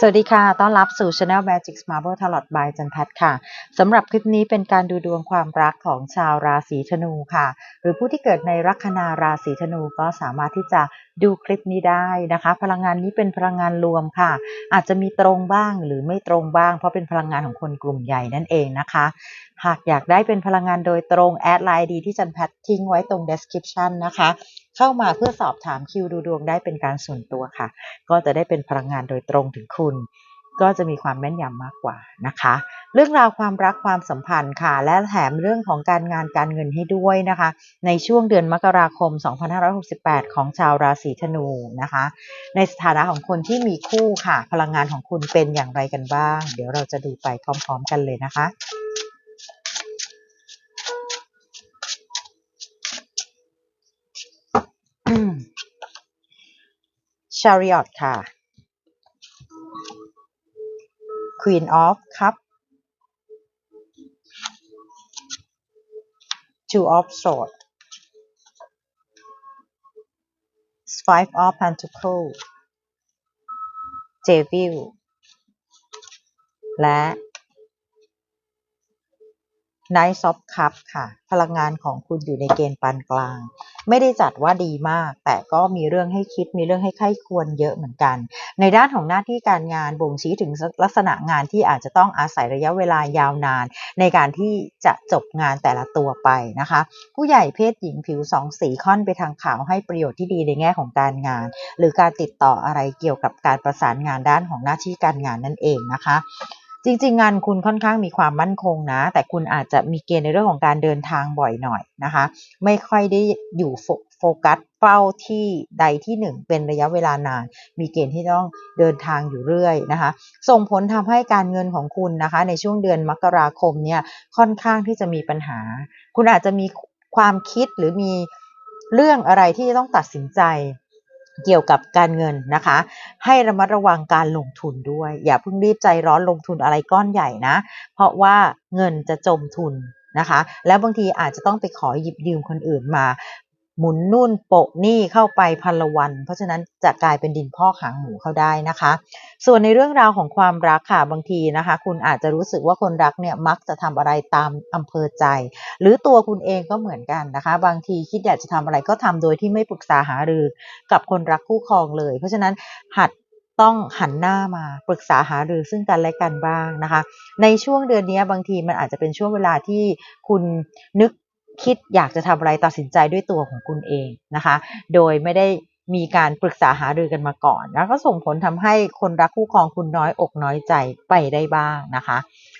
สวัสดีค่ะ ต้อนรับสู่ Channel Magic Marble Tarot by จันทัดค่ะ สำหรับคลิปนี้เป็นการดูดวงความรักของชาวราศีธนูค่ะ หรือผู้ที่เกิดในลัคนาราศีธนูก็สามารถที่จะ ดูคลิปนี้ได้นะคะ พลังงานนี้เป็นพลังงานรวมค่ะ อาจจะมีตรงบ้างหรือไม่ตรงบ้าง เพราะเป็นพลังงานของคนกลุ่มใหญ่นั่นเองนะคะ หากอยากได้เป็นพลังงานโดยตรงแอดไลน์ดีที่จันแพททิ้งไว้ตรง description นะคะ เข้ามาเพื่อสอบถามคิวดูดวงได้เป็นการส่วนตัวค่ะ ก็จะได้เป็นพลังงานโดยตรงถึงคุณ ก็จะมีความแม่นยำมากกว่านะคะ เรื่องราวความรักความสัมพันธ์ค่ะ และแถมเรื่องของการงานการเงินให้ด้วยนะคะ ในช่วงเดือนมกราคม 2568 ของชาวราศีธนูนะคะ ในสถานะของคนที่มีคู่ค่ะ พลังงานของคุณเป็นอย่างไรกันบ้าง เดี๋ยวเราจะดูไปพร้อมๆกันเลยนะคะ Chariot ค่ะ Queen of Cup Two of Swords Five of Pentacles Devil และ Knight of Cup ค่ะ พลังงานของคุณอยู่ในเกณฑ์ปานกลาง ไม่ได้จัดว่าดีมาก แต่ก็มีเรื่องให้คิดมีเรื่องให้ไข้ควรเยอะเหมือนกัน ในด้านของหน้าที่การงานบ่งชี้ถึงลักษณะงานที่อาจจะต้องอาศัยระยะเวลายาวนาน ในการที่จะจบงานแต่ละตัวไปนะคะ ผู้ใหญ่เพศหญิงผิวสองสีค่อนไปทางขาวให้ประโยชน์ที่ดีในแง่ของการงาน หรือการติดต่ออะไรเกี่ยวกับการประสานงานด้านของหน้าที่การงานนั่นเองนะคะ จริงๆ งานคุณค่อนข้างมีความมั่นคงนะ แต่คุณอาจจะมีเกณฑ์ในเรื่องของการเดินทางบ่อยหน่อยนะคะ ไม่ค่อยได้อยู่โฟกัสเป้าที่ใดที่หนึ่งเป็นระยะเวลานาน มีเกณฑ์ที่ต้องเดินทางอยู่เรื่อยนะคะ ส่งผลทำให้การเงินของคุณนะคะ ในช่วงเดือนมกราคมเนี่ยค่อนข้างที่จะมีปัญหา คุณอาจจะมีความคิดหรือมีเรื่องอะไรที่จะต้องตัดสินใจ เกี่ยวกับการเงินนะคะ ให้ระมัดระวังการลงทุนด้วย อย่าเพิ่งรีบใจร้อนลงทุนอะไรก้อนใหญ่นะ เพราะว่าเงินจะจมทุนนะคะ แล้วบางทีอาจจะต้องไปขอหยิบยืมคนอื่นมา หมุนนุ่นโปะนี้เข้าไปพันละวัน เพราะฉะนั้นจะกลายเป็นดินพอกหางหมูเข้าได้นะคะ ส่วนในเรื่องราวของความรักค่ะบางทีนะคะ คุณอาจจะรู้สึกว่าคนรักเนี่ยมักจะทำอะไรตามอำเภอใจ หรือตัวคุณเองก็เหมือนกันนะคะ บางทีคิดอยากจะทำอะไรก็ทำโดยที่ไม่ปรึกษาหารือกับคนรักคู่ครองเลย เพราะฉะนั้นหัดต้องหันหน้ามาปรึกษาหารือซึ่งกันและกันบ้างนะคะ ในช่วงเดือนนี้บางทีมันอาจจะเป็นช่วงเวลาที่คุณนึก คิดอยากจะทำอะไรตัดสินใจด้วยตัวของคุณเองนะคะ โดยไม่ได้มีการปรึกษาหารือกันมาก่อน แล้วก็ส่งผลทำให้คนรักคู่ครองคุณน้อยอกน้อยใจไปได้บ้างนะคะ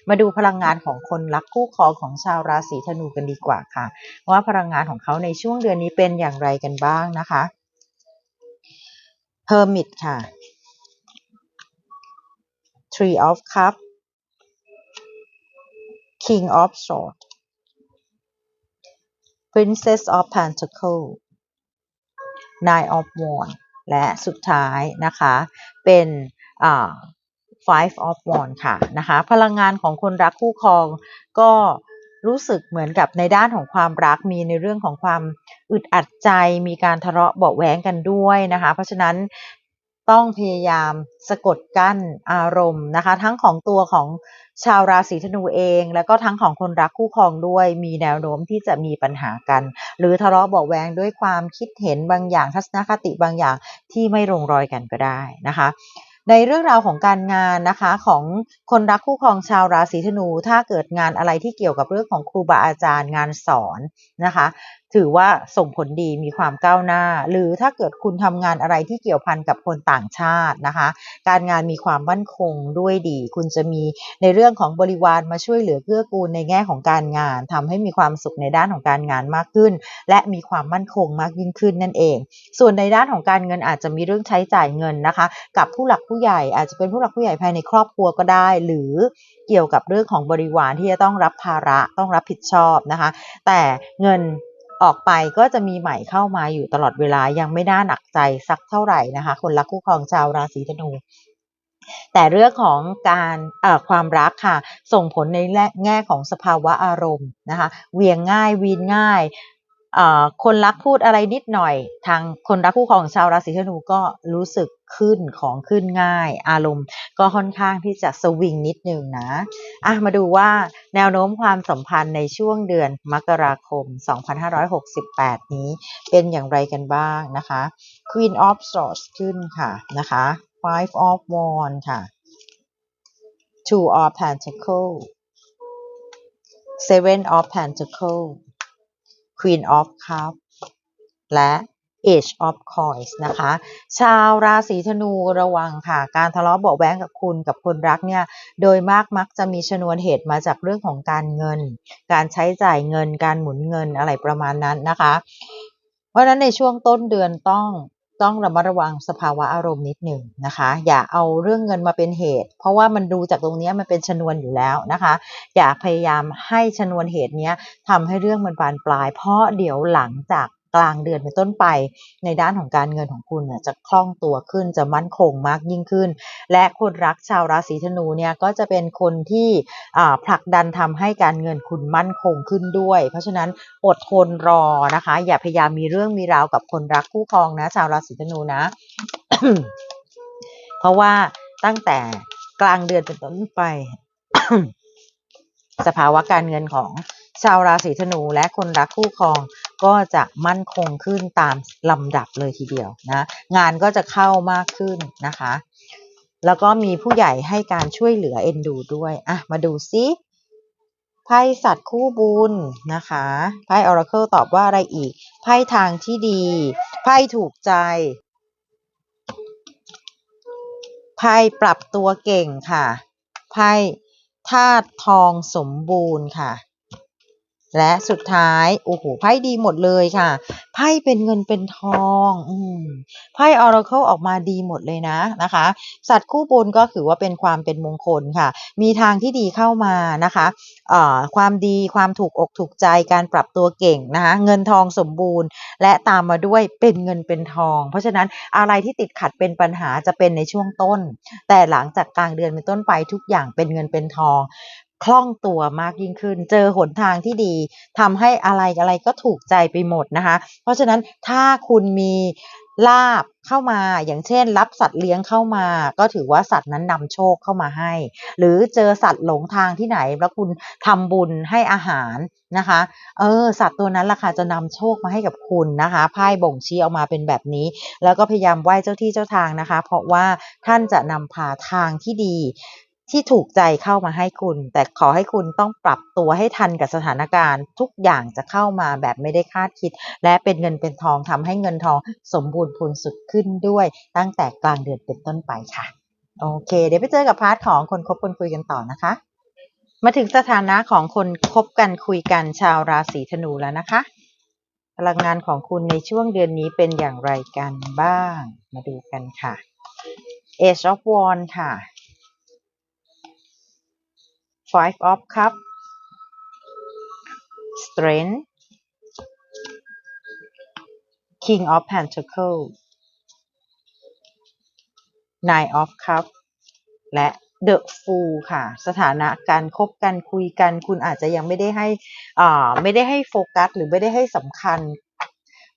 มาดูพลังงานของคนรักคู่ครองของชาวราศีธนูกันดีกว่าค่ะ ว่าพลังงานของเขาในช่วงเดือนนี้เป็นอย่างไรกันบ้างนะคะเ Hermit ค่ะ Tree of Cup King of Swords Princess of Pentacles Nine of Wands และสุดท้ายนะคะเป็น Five of Wands ค่ะนะคะพลังงานของคนรักคู่ครองก็รู้สึกเหมือนกับในด้านของความรักมีในเรื่องของความอึดอัดใจ มีการทะเลาะเบาแหวงกันด้วยนะคะ เพราะฉะนั้น ต้องพยายามสะกดกั้นอารมณ์นะคะ ทั้งของตัวของชาวราศีธนูเอง แล้วก็ทั้งของคนรักคู่ครองด้วยมีแนวโน้มที่จะมีปัญหากัน หรือทะเลาะเบาแวงด้วยความคิดเห็นบางอย่างทัศนคติบางอย่างที่ไม่ลงรอยกันก็ได้นะคะในเรื่องราวของการงานนะคะของคนรักคู่ครองชาวราศีธนู ถ้าเกิดงานอะไรที่เกี่ยวกับเรื่องของครูบาอาจารย์งานสอนนะคะ ถือว่าส่งผลดีมีความก้าวหน้า หรือถ้าเกิดคุณทำงานอะไรที่เกี่ยวพันกับคนต่างชาตินะคะ การงานมีความมั่นคงด้วยดี คุณจะมีในเรื่องของบริวารมาช่วยเหลือเกื้อกูลในแง่ของการงานทำให้มีความสุขในด้านของการงานมากขึ้น และมีความมั่นคงมากยิ่งขึ้นนั่นเอง ส่วนในด้านของการเงินอาจจะมีเรื่องใช้จ่ายเงินนะคะ กับผู้หลักผู้ใหญ่อาจจะเป็นผู้หลักผู้ใหญ่ภายในครอบครัวก็ได้ หรือเกี่ยวกับเรื่องของบริวารที่จะต้องรับภาระต้องรับผิดชอบนะคะ แต่เงิน ออกไปก็จะมีใหม่เข้ามาอยู่ตลอดเวลายังไม่น่าหนักใจสักเท่าไหร่นะคะ คนรักคู่ครองชาวราศีธนู แต่เรื่องของการความรักค่ะ ส่งผลในแง่ของสภาวะอารมณ์นะคะ เวียงง่ายวีนง่าย คนรักพูดอะไรนิดหน่อย ทางคนรักคู่ครองของชาวราศีธนูก็รู้สึกขึ้นของขึ้นง่าย อารมณ์ก็ค่อนข้างที่จะสวิงนิดนึงนะอะมาดูว่าแนวโน้มความสัมพันธ์ในช่วงเดือนมกราคม 2568 นี้เป็นอย่างไรกันบ้างนะคะ Queen of Swords ขึ้นค่ะนะคะ Five of Wands ค่ะ Two of Pentacles Seven of Pentacles Queen of Cups และ Age of Coins นะคะ ชาวราศีธนูระวังค่ะ การทะเลาะเบาะแว้งกับคุณกับคนรักเนี่ย โดยมากมักจะมีชนวนเหตุมาจากเรื่องของการเงิน การใช้จ่ายเงิน การหมุนเงินอะไรประมาณนั้นนะคะ เพราะฉะนั้นในช่วงต้นเดือนต้อง ต้องระมัดระวังสภาวะอารมณ์นิดหนึ่งนะคะ อย่าเอาเรื่องเงินมาเป็นเหตุ เพราะว่ามันดูจากตรงนี้มันเป็นชนวนอยู่แล้วนะคะ อย่าพยายามให้ชนวนเหตุนี้ทำให้เรื่องมันบานปลาย เพราะเดี๋ยวหลังจาก กลางเดือนเป็นต้นไป ในด้านของการเงินของคุณเนี่ยจะคล่องตัวขึ้นจะมั่นคงมากยิ่งขึ้น และคนรักชาวราศีธนูเนี่ยก็จะเป็นคนที่ผลักดันทำให้การเงินคุณมั่นคงขึ้นด้วย เพราะฉะนั้นอดทนรอนะคะ อย่าพยายามมีเรื่องมีราวกับคนรักคู่ครองนะ ชาวราศีธนูนะ เพราะว่าตั้งแต่กลางเดือนเป็นต้นไป สภาวะการเงินของชาวราศีธนูและคนรักคู่ครอง ก็จะมั่นคงขึ้นตามลำดับเลยทีเดียวนะงานก็จะเข้ามากขึ้นนะคะ แล้วก็มีผู้ใหญ่ให้การช่วยเหลือเอ็นดูด้วยอะมาดูซิไพ่สัตว์คู่บุญนะคะไพ่ออราเคิลตอบว่าอะไรอีกไพ่ทางที่ดีไพ่ถูกใจไพ่ปรับตัวเก่งค่ะไพ่ธาตุทองสมบูรณ์ค่ะ และสุดท้ายโอ้โหไพ่ดีหมดเลยค่ะไพ่เป็นเงินเป็นทองอืมไพ่ออร์เคิลออกมาดีหมดเลยนะนะคะ สัตว์คู่บุญก็ถือว่าเป็นความเป็นมงคลค่ะ มีทางที่ดีเข้ามานะคะอ่าความดีความถูกอกถูกใจการปรับตัวเก่งนะคะเงินทองสมบูรณ์ และตามมาด้วยเป็นเงินเป็นทอง เพราะฉะนั้นอะไรที่ติดขัดเป็นปัญหาจะเป็นในช่วงต้น แต่หลังจากกลางเดือนเป็นต้นไปทุกอย่างเป็นเงินเป็นทอง คล่องตัวมากยิ่งขึ้น เจอหนทางที่ดีทำให้อะไรอะไรก็ถูกใจไปหมดนะคะ เพราะฉะนั้นถ้าคุณมีลาบเข้ามาอย่างเช่น รับสัตว์เลี้ยงเข้ามา ก็ถือว่าสัตว์นั้นนำโชคเข้ามาให้ หรือเจอสัตว์หลงทางที่ไหน แล้วคุณทำบุญให้อาหารนะคะ เออ สัตว์ตัวนั้นล่ะค่ะจะนำโชคมาให้กับคุณนะคะไพ่บ่งชี้ออกมาเป็นแบบนี้ แล้วก็พยายามไหว้เจ้าที่เจ้าทางนะคะ เพราะว่าท่านจะนำพาทางที่ดี ที่ถูกใจเข้ามาให้คุณ แต่ขอให้คุณต้องปรับตัวให้ทันกับสถานการณ์ ทุกอย่างจะเข้ามาแบบไม่ได้คาดคิด และเป็นเงินเป็นทองทำให้เงินทองสมบูรณ์พูนสุดขึ้นด้วย ตั้งแต่กลางเดือนเป็นต้นไปค่ะ โอเค เดี๋ยวไปเจอกับพาร์ทของคนคบคนคุยกันต่อนะคะ มาถึงสถานะของคนคบกันคุยกันชาวราศีธนูแล้วนะคะพลังงานของคุณในช่วงเดือนนี้เป็นอย่างไรกันบ้าง มาดูกันค่ะ Age of w a n d ค่ะ Five of cup, strength, King of Pentacles Nine of cup และ The Fool ค่ะ สถานะการคบกันคุยกันคุณอาจจะยังไม่ได้ให้อ่าไม่ได้ให้โฟกัส หรือไม่ได้ให้สำคัญ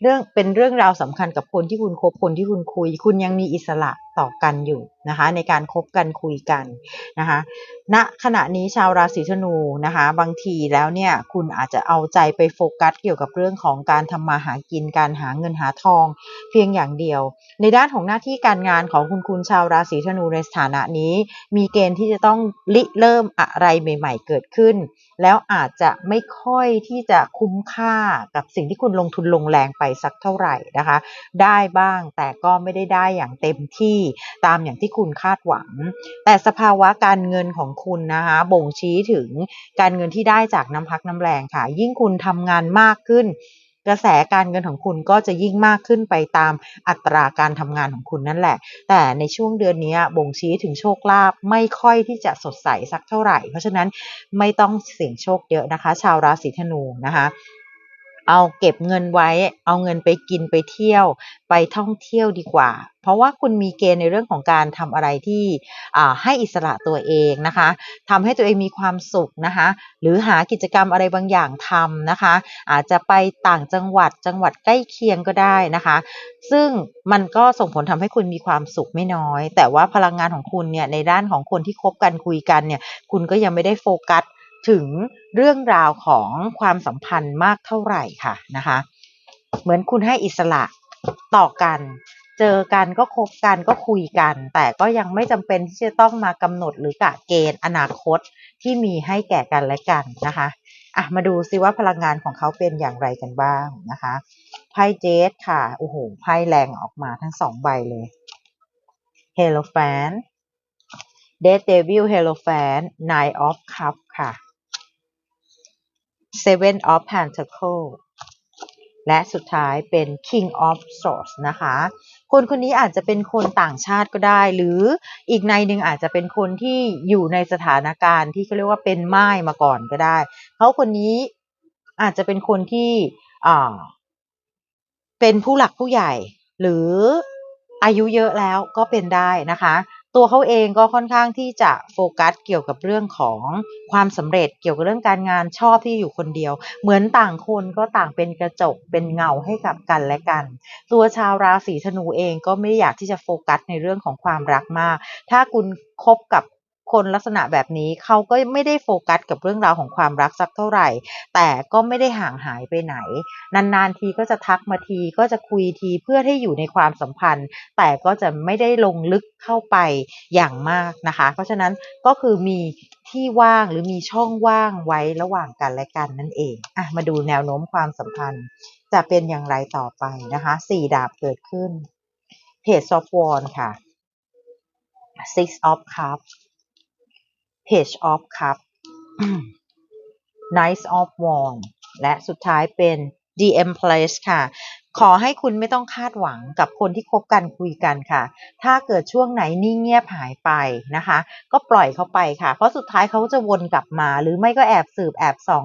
เรื่องเป็นเรื่องราวสำคัญกับคนที่คุณคบคนที่คุณคุย คุณยังมีอิสระต่อกันอยู่นะคะในการคบกันคุยกันนะคะณขณะนี้ชาวราศีธนูนะคะบางทีแล้วเนี่ยคุณอาจจะเอาใจไปโฟกัสเกี่ยวกับเรื่องของการทำมาหากินการหาเงินหาทอง เพียงอย่างเดียว ในด้านของหน้าที่การงานของคุณคุณชาวราศีธนูในสถานะนี้ มีเกณฑ์ที่จะต้องริเริ่มอะไรใหม่ ๆ เกิดขึ้น แล้วอาจจะไม่ค่อยที่จะคุ้มค่ากับสิ่งที่คุณลงทุนลงแรงไปสักเท่าไหร่นะคะ ได้บ้างแต่ก็ไม่ได้ได้อย่างเต็มที่ตามอย่างที่คุณคาดหวัง แต่สภาวะการเงินของคุณนะคะบ่งชี้ถึงการเงินที่ได้จากน้ำพักน้ำแรงค่ะ ยิ่งคุณทำงานมากขึ้นกระแสการเงินของคุณก็จะยิ่งมากขึ้นไปตามอัตราการทำงานของคุณนั่นแหละ แต่ในช่วงเดือนนี้บ่งชี้ถึงโชคลาภไม่ค่อยที่จะสดใสสักเท่าไหร่ เพราะฉะนั้นไม่ต้องเสี่ยงโชคเยอะนะคะ ชาวราศีธนูนะคะ เอาเก็บเงินไว้ เอาเงินไปกินไปเที่ยว ไปท่องเที่ยวดีกว่า เพราะว่าคุณมีเกณฑ์ในเรื่องของการทำอะไรที่ให้อิสระตัวเองนะคะทำให้ตัวเองมีความสุขนะคะ หรือหากิจกรรมอะไรบางอย่างทำนะคะ อาจจะไปต่างจังหวัดจังหวัดใกล้เคียงก็ได้นะคะ ซึ่งมันก็ส่งผลทำให้คุณมีความสุขไม่น้อย แต่ว่าพลังงานของคุณเนี่ยในด้านของคนที่คบกันคุยกันเนี่ย คุณก็ยังไม่ได้โฟกัส ถึงเรื่องราวของความสัมพันธ์มากเท่าไหร่ค่ะนะคะ เหมือนคุณให้อิสระต่อกัน เจอกันก็คบกันก็คุยกัน แต่ก็ยังไม่จำเป็นที่จะต้องมากำหนดหรือกะเกณฑ์อนาคตที่มีให้แก่กันและกันนะคะอะมาดูซิว่าพลังงานของเขาเป็นอย่างไรกันบ้างนะคะไพ่เจสค่ะโอ้โหไพ่แรงออกมาทั้งสองใบเลยเฮโลแฟนเดดเดวิลเฮโลแฟน Nine of Cup ค่ะ Seven of Pentacle และสุดท้ายเป็น King of Swords นะคะ คนคนนี้อาจจะเป็นคนต่างชาติก็ได้ หรืออีกในหนึ่งอาจจะเป็นคนที่อยู่ในสถานการณ์ที่เขาเรียกว่าเป็นไม้มาก่อนก็ได้ เขาคนนี้อาจจะเป็นคนที่เป็นผู้หลักผู้ใหญ่ หรืออายุเยอะแล้วก็เป็นได้นะคะ ตัวเขาเองก็ค่อนข้างที่จะโฟกัสเกี่ยวกับเรื่องของความสำเร็จเกี่ยวกับเรื่องการงานชอบที่อยู่คนเดียว เหมือนต่างคนก็ต่างเป็นกระจกเป็นเงาให้กับกันและกัน ตัวชาวราศีธนูเองก็ไม่ได้อยากที่จะโฟกัสในเรื่องของความรักมาก ถ้าคุณคบกับ คนลักษณะแบบนี้เขาก็ไม่ได้โฟกัสกับเรื่องราวของความรักสักเท่าไหร่ แต่ก็ไม่ได้ห่างหายไปไหน นานๆทีก็จะทักมาทีก็จะคุยทีเพื่อให้อยู่ในความสัมพันธ์ แต่ก็จะไม่ได้ลงลึกเข้าไปอย่างมากนะคะ เพราะฉะนั้นก็คือมีที่ว่างหรือมีช่องว่างไว้ระหว่างกันและกันนั่นเองอะมาดูแนวโน้มความสัมพันธ์ จะเป็นอย่างไรต่อไปนะคะสี่ดาบเกิดขึ้น Page of Wands ค่ะ Six of Cups Page of Cup Knight of Wands และสุดท้ายเป็น The Empress ค่ะ ขอให้คุณไม่ต้องคาดหวังกับคนที่คบกันคุยกันค่ะ ถ้าเกิดช่วงไหนนิ่งเงียบหายไปนะคะ ก็ปล่อยเขาไปค่ะ เพราะสุดท้ายเขาจะวนกลับมา หรือไม่ก็แอบสืบแอบส่อง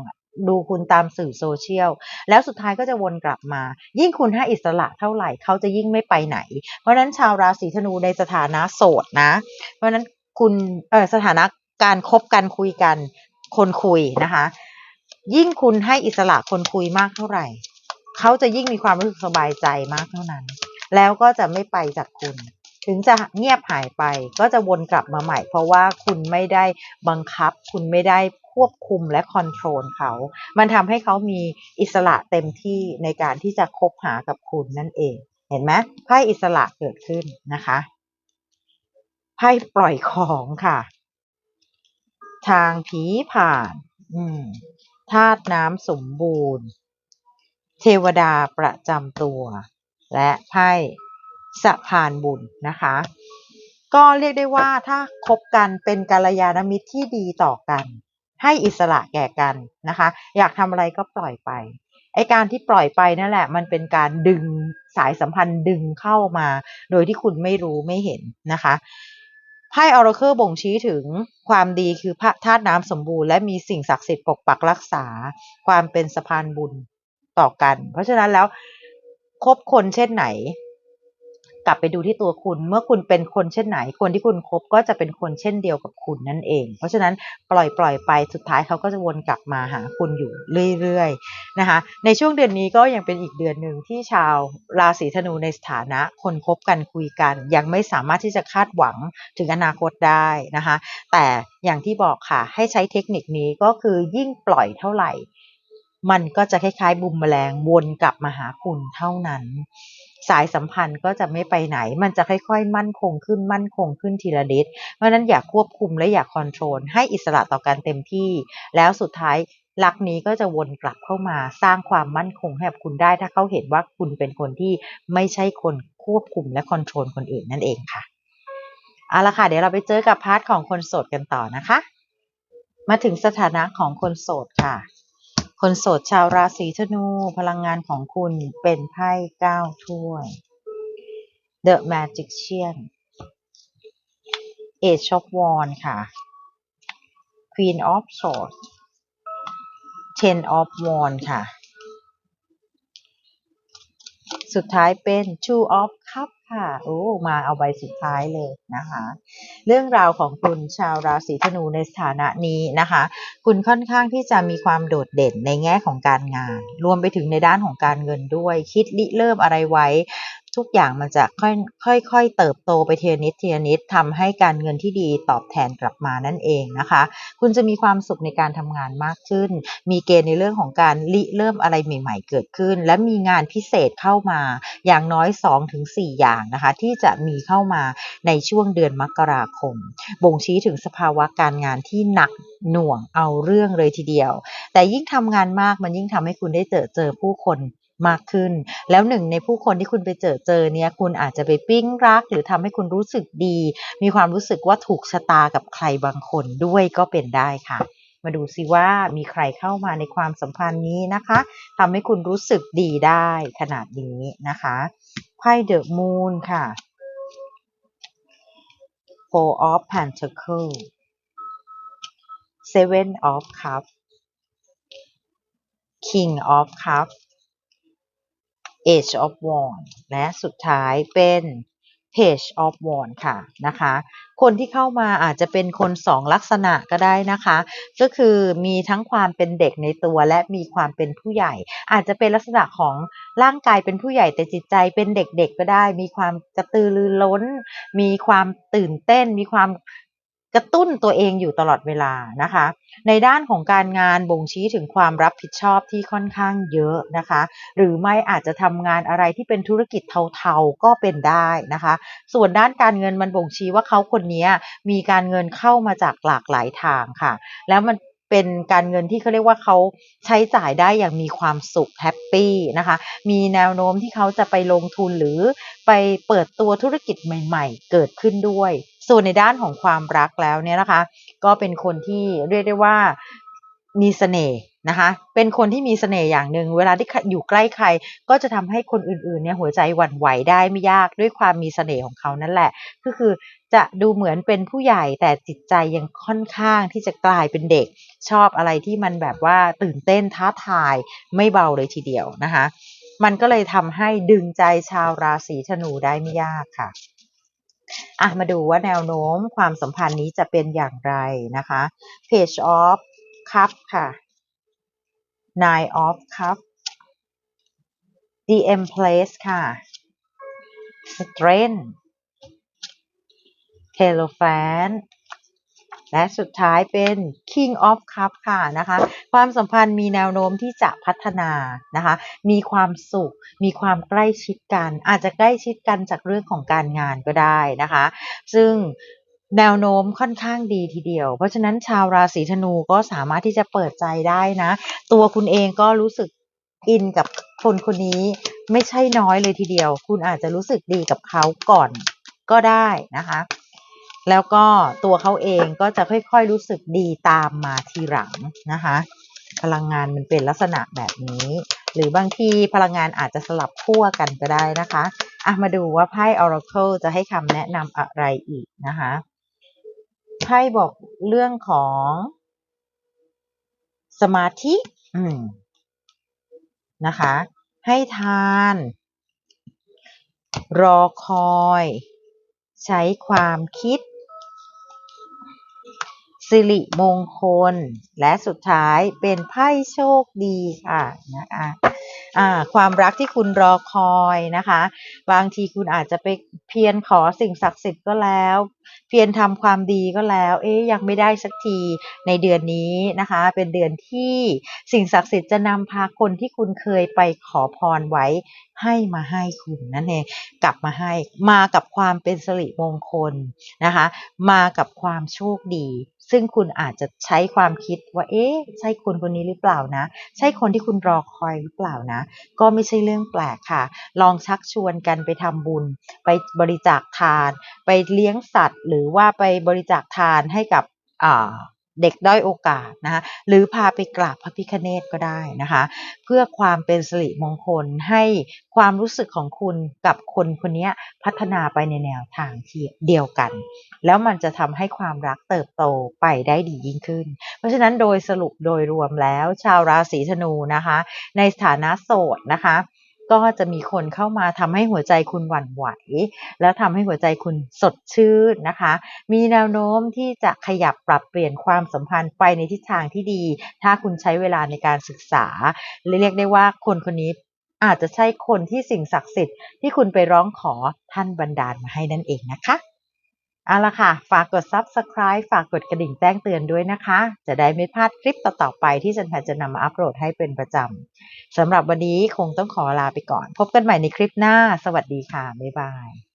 ดูคุณตามสื่อโซเชียล แล้วสุดท้ายก็จะวนกลับมา ยิ่งคุณให้อิสระเท่าไหร่เขาจะยิ่งไม่ไปไหน เพราะนั้นชาวราศีธนูในสถานะโสดนะ เพราะฉะนั้นคุณเออสถานะ การคบกันคุยกัน คนคุยนะคะ ยิ่งคุณให้อิสระคนคุยมากเท่าไหร่ เขาจะยิ่งมีความรู้สึกสบายใจมากเท่านั้น แล้วก็จะไม่ไปจากคุณ ถึงจะเงียบหายไป ก็จะวนกลับมาใหม่ เพราะว่าคุณไม่ได้บังคับ คุณไม่ได้ควบคุมและคอนโทรลเขา มันทำให้เขามีอิสระเต็มที่ในการที่จะคบหากับคุณนั่นเอง เห็นไหมไพ่อิสระเกิดขึ้นนะคะไพ่ปล่อยของค่ะ ทางผีผ่านธาตุน้ำสมบูรณ์ เทวดาประจำตัว และไพ่สะพานบุญนะคะ ก็เรียกได้ว่าถ้าคบกันเป็นกัลยาณมิตรที่ดีต่อกัน ให้อิสระแก่กันนะคะ อยากทำอะไรก็ปล่อยไปไอการที่ปล่อยไปนั่นแหละ มันเป็นการดึงสายสัมพันธ์ดึงเข้ามา โดยที่คุณไม่รู้ไม่เห็นนะคะ ไพ่ออร์เคิลบ่งชี้ถึงความดีคือพระธาตุน้ำสมบูรณ์และมีสิ่งศักดิ์สิทธิ์ปกปักรักษา ความเป็นสะพานบุญต่อกัน เพราะฉะนั้นแล้วคบคนเช่นไหน กลับไปดูที่ตัวคุณ เมื่อคุณเป็นคนเช่นไหน คนที่คุณคบก็จะเป็นคนเช่นเดียวกับคุณนั่นเอง เพราะฉะนั้นปล่อยปล่อยไปสุดท้ายเขาก็จะวนกลับมาหาคุณอยู่เรื่อยๆนะคะ ในช่วงเดือนนี้ก็ยังเป็นอีกเดือนหนึ่งที่ชาวราศีธนูในสถานะคนคบกันคุยกัน ยังไม่สามารถที่จะคาดหวังถึงอนาคตได้นะคะ แต่อย่างที่บอกค่ะให้ใช้เทคนิคนี้ก็คือยิ่งปล่อยเท่าไหร่ มันก็จะคล้ายๆบุมแมลงวนกลับมาหาคุณเท่านั้น สายสัมพันธ์ก็จะไม่ไปไหน มันจะค่อยๆ มั่นคงขึ้นมั่นคงขึ้นทีละนิดเพราะฉะนั้นอย่าควบคุมและอย่าคอนโทรลให้อิสระต่อการเต็มที่ แล้วสุดท้ายลักนี้ก็จะวนกลับเข้ามาสร้างความมั่นคงให้กับคุณได้ ถ้าเขาเห็นว่าคุณเป็นคนที่ไม่ใช่คนควบคุมและคอนโทรลคนอื่นนั่นเองค่ะเอาละค่ะเดี๋ยวเราไปเจอกับพาร์ทของคนโสดกันต่อนะคะ มาถึงสถานะของคนโสดค่ะ คนโสดชาวราศีธนูพลังงานของคุณเป็นไพ่เก้าถ้วย The Magician Age of Wands ค่ะ Queen of Swords Ten of Wands ค่ะ สุดท้ายเป็น two of cup ค่ะโอ้มาเอาใบสุดท้ายเลยนะคะ เรื่องราวของคุณชาวราศีธนูในสถานะนี้นะคะ คุณค่อนข้างที่จะมีความโดดเด่นในแง่ของการงาน รวมไปถึงในด้านของการเงินด้วย คิดริเริ่มอะไรไว้ ทุกอย่างมันจะค่อยค่อยๆเติบโตไปเทีละนิดเทีละนิดทำให้การเงินที่ดีตอบแทนกลับมานั่นเองนะคะ คุณจะมีความสุขในการทำงานมากขึ้น มีเกณฑ์ในเรื่องของการริเริ่มอะไรใหม่ ๆ เกิดขึ้น และมีงานพิเศษเข้ามา อย่างน้อย 2-4 อย่างนะคะ ที่จะมีเข้ามาในช่วงเดือนมกราคม บ่งชี้ถึงสภาวะการงานที่หนักหน่วงเอาเรื่องเลยทีเดียว แต่ยิ่งทำงานมากมันยิ่งทำให้คุณได้เจอเจอผู้คน มากขึ้น แล้วหนึ่งในผู้คนที่คุณไปเจอเจอเนี่ยคุณอาจจะไปปิ้งรัก หรือทำให้คุณรู้สึกดี มีความรู้สึกว่าถูกชะตากับใครบางคนด้วยก็เป็นได้ค่ะ มาดูซิว่ามีใครเข้ามาในความสัมพันธ์นี้นะคะทำให้คุณรู้สึกดีได้ขนาดนี้นะคะไพ่เดอะมูนค่ะ Four of Pentacles Seven of Cups King of Cups Age of War และสุดท้ายเป็น Page of w a n d ค่ะนะคะ คนที่เข้ามาอาจจะเป็นคนสองลักษณะก็ได้นะคะ ก็คือมีทั้งความเป็นเด็กในตัวและมีความเป็นผู้ใหญ่ อาจจะเป็นลักษณะของร่างกายเป็นผู้ใหญ่แต่จิตใจเป็นเด็กๆก็ได้ มีความกระตือรือร้น มีความตื่นเต้น มีความ กระตุ้นตัวเองอยู่ตลอดเวลานะคะ ในด้านของการงานบ่งชี้ถึงความรับผิดชอบที่ค่อนข้างเยอะนะคะ หรือไม่อาจจะทำงานอะไรที่เป็นธุรกิจเทาๆก็เป็นได้นะคะ ส่วนด้านการเงินมันบ่งชี้ว่าเขาคนนี้มีการเงินเข้ามาจากหลากหลายทางค่ะ แล้วมันเป็นการเงินที่เขาเรียกว่าเขาใช้จ่ายได้อย่างมีความสุขแฮปปี้นะคะ มีแนวโน้มที่เขาจะไปลงทุนหรือไปเปิดตัวธุรกิจใหม่ ๆ เกิดขึ้นด้วย ส่วนในด้านของความรักแล้วเนี่ยนะคะ ก็เป็นคนที่เรียกได้ว่ามีเสน่ห์นะคะเป็นคนที่มีเสน่ห์อย่างหนึ่งเวลาที่อยู่ใกล้ใคร ก็จะทำให้คนอื่นๆเนี่ยหัวใจหวั่นไหวได้ไม่ยากด้วยความมีเสน่ห์ของเขานั่นแหละ ก็คือจะดูเหมือนเป็นผู้ใหญ่แต่จิตใจยังค่อนข้างที่จะกลายเป็นเด็ก ชอบอะไรที่มันแบบว่าตื่นเต้นท้าทายไม่เบาเลยทีเดียวนะคะ มันก็เลยทำให้ดึงใจชาวราศีธนูได้ไม่ยากค่ะ อะมาดูว่าแนวโน้มความสัมพันธ์นี้จะเป็นอย่างไรนะคะ Page of Cup ค่ะ Nine of Cup the emplace ค่ะ Strength h e r o p h a n t และสุดท้ายเป็น King of Cup ค่ะนะคะ ความสัมพันธ์มีแนวโน้มที่จะพัฒนานะคะ มีความสุข มีความใกล้ชิดกัน อาจจะใกล้ชิดกันจากเรื่องของการงานก็ได้นะคะ ซึ่งแนวโน้มค่อนข้างดีทีเดียว เพราะฉะนั้นชาวราศีธนูก็สามารถที่จะเปิดใจได้นะ ตัวคุณเองก็รู้สึกอินกับคนคนนี้ไม่ใช่น้อยเลยทีเดียว คุณอาจจะรู้สึกดีกับเขาก่อนก็ได้นะคะ แล้วก็ตัวเขาเองก็จะค่อยๆรู้สึกดีตามมาทีหลังนะคะ พลังงานมันเป็นลักษณะแบบนี้ หรือบางทีพลังงานอาจจะสลับขั้วกันก็ได้นะคะอะมาดูว่าไพ่ Oracle จะให้คำแนะนำอะไรอีกนะคะไพ่บอกเรื่องของสมาธิ อืม นะคะ ให้ทาน รอคอย ใช้ความคิด สิริมงคล และสุดท้ายเป็นไพ่โชคดีค่ะนะคะความรักที่คุณรอคอยนะคะ บางทีคุณอาจจะไปเพียรขอสิ่งศักดิ์สิทธิ์ก็แล้ว เพียรทำความดีก็แล้ว เอ๊ยยังไม่ได้สักทีในเดือนนี้นะคะ เป็นเดือนที่สิ่งศักดิ์สิทธิ์จะนำพาคนที่คุณเคยไปขอพรไว้ให้มาให้คุณนั่นเองกลับมาให้มากับความเป็นสิริมงคลนะคะ มากับความโชคดี ซึ่งคุณอาจจะใช้ความคิดว่า เอ๊ะ ใช่คนคนนี้หรือเปล่านะ ใช่คนที่คุณรอคอยหรือเปล่านะ ก็ไม่ใช่เรื่องแปลกค่ะ ลองชักชวนกันไปทำบุญ ไปบริจาคทาน ไปเลี้ยงสัตว์ หรือว่าไปบริจาคทานให้กับอ่า เด็กด้อยโอกาสนะคะหรือพาไปกราบพระพิฆเนศก็ได้นะคะ เพื่อความเป็นสิริมงคลให้ความรู้สึกของคุณกับคนคนนี้พัฒนาไปในแนวทางที่เดียวกัน แล้วมันจะทำให้ความรักเติบโตไปได้ดียิ่งขึ้น เพราะฉะนั้นโดยสรุปโดยรวมแล้วชาวราศีธนูนะคะ ในสถานะโสดนะคะ ก็จะมีคนเข้ามาทำให้หัวใจคุณหวั่นไหว แล้วทำให้หัวใจคุณสดชื่นนะคะ มีแนวโน้มที่จะขยับปรับเปลี่ยนความสัมพันธ์ไปในทิศทางที่ดี ถ้าคุณใช้เวลาในการศึกษา เรียกได้ว่าคนคนนี้อาจจะใช่คนที่สิ่งศักดิ์สิทธิ์ที่คุณไปร้องขอท่านบันดาลมาให้นั่นเองนะคะ เอาละค่ะ ฝากกด Subscribe ฝากกดกระดิ่งแจ้งเตือนด้วยนะคะ จะได้ไม่พลาดคลิปต่อ ๆ ไปที่จันแพนจะนำมาอัปโหลดให้เป็นประจำสำหรับวันนี้คงต้องขอลาไปก่อน พบกันใหม่ในคลิปหน้า สวัสดีค่ะ บ๊ายบาย